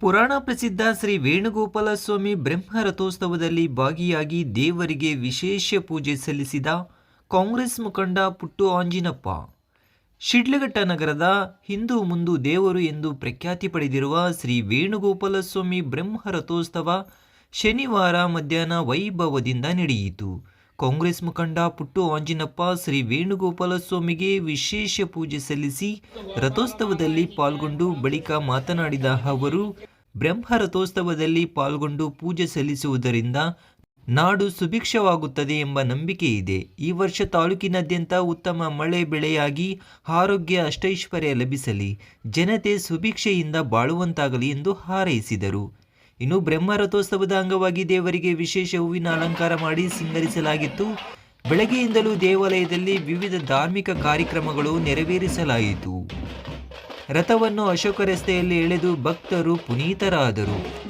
ಪುರಾಣ ಪ್ರಸಿದ್ಧ ಶ್ರೀ ವೇಣುಗೋಪಾಲ ಸ್ವಾಮಿ ಬ್ರಹ್ಮ ರಥೋತ್ಸವದಲ್ಲಿ ಭಾಗಿಯಾಗಿ ದೇವರಿಗೆ ವಿಶೇಷ ಪೂಜೆ ಸಲ್ಲಿಸಿದ ಕಾಂಗ್ರೆಸ್ ಮುಖಂಡ ಪುಟ್ಟು ಆಂಜಿನಪ್ಪ. ಶಿಡ್ಲಘಟ್ಟ ನಗರದ ಹಿಂದೂ ಮುಂದು ದೇವರು ಎಂದು ಪ್ರಖ್ಯಾತಿ ಪಡೆದಿರುವ ಶ್ರೀ ವೇಣುಗೋಪಾಲ ಸ್ವಾಮಿ ಬ್ರಹ್ಮ ರಥೋತ್ಸವ ಶನಿವಾರ ಮಧ್ಯಾಹ್ನ ವೈಭವದಿಂದ ನಡೆಯಿತು. ಕಾಂಗ್ರೆಸ್ ಮುಖಂಡ ಪುಟ್ಟು ಆಂಜಿನಪ್ಪ ಶ್ರೀ ವೇಣುಗೋಪಾಲ ಸ್ವಾಮಿಗೆ ವಿಶೇಷ ಪೂಜೆ ಸಲ್ಲಿಸಿ ರಥೋತ್ಸವದಲ್ಲಿ ಪಾಲ್ಗೊಂಡು ಬಳಿಕ ಮಾತನಾಡಿದ ಅವರು ಬ್ರಹ್ಮ ರಥೋತ್ಸವದಲ್ಲಿ ಪಾಲ್ಗೊಂಡು ಪೂಜೆ ಸಲ್ಲಿಸುವುದರಿಂದ ನಾಡು ಸುಭಿಕ್ಷವಾಗುತ್ತದೆ ಎಂಬ ನಂಬಿಕೆ ಇದೆ. ಈ ವರ್ಷ ತಾಲೂಕಿನಾದ್ಯಂತ ಉತ್ತಮ ಮಳೆ ಬೆಳೆಯಾಗಿ ಆರೋಗ್ಯ ಅಷ್ಟೈಶ್ವರ್ಯ ಲಭಿಸಲಿ. ಜನತೆ ಸುಭಿಕ್ಷೆಯಿಂದ ಬಾಳುವಂತಾಗಲಿ ಎಂದು ಹಾರೈಸಿದರು. ಇನ್ನು ಬ್ರಹ್ಮ ರಥೋತ್ಸವದ ಅಂಗವಾಗಿ ದೇವರಿಗೆ ವಿಶೇಷ ಹೂವಿನ ಅಲಂಕಾರ ಮಾಡಿ ಸಿಂಗರಿಸಲಾಗಿತ್ತು. ಬೆಳಗ್ಗೆಯಿಂದಲೂ ದೇವಾಲಯದಲ್ಲಿ ವಿವಿಧ ಧಾರ್ಮಿಕ ಕಾರ್ಯಕ್ರಮಗಳು ನೆರವೇರಿಸಲಾಯಿತು. ರಥವನ್ನು ಅಶೋಕ ರಸ್ತೆಯಲ್ಲಿ ಎಳೆದು ಭಕ್ತರು ಪುನೀತರಾದರು.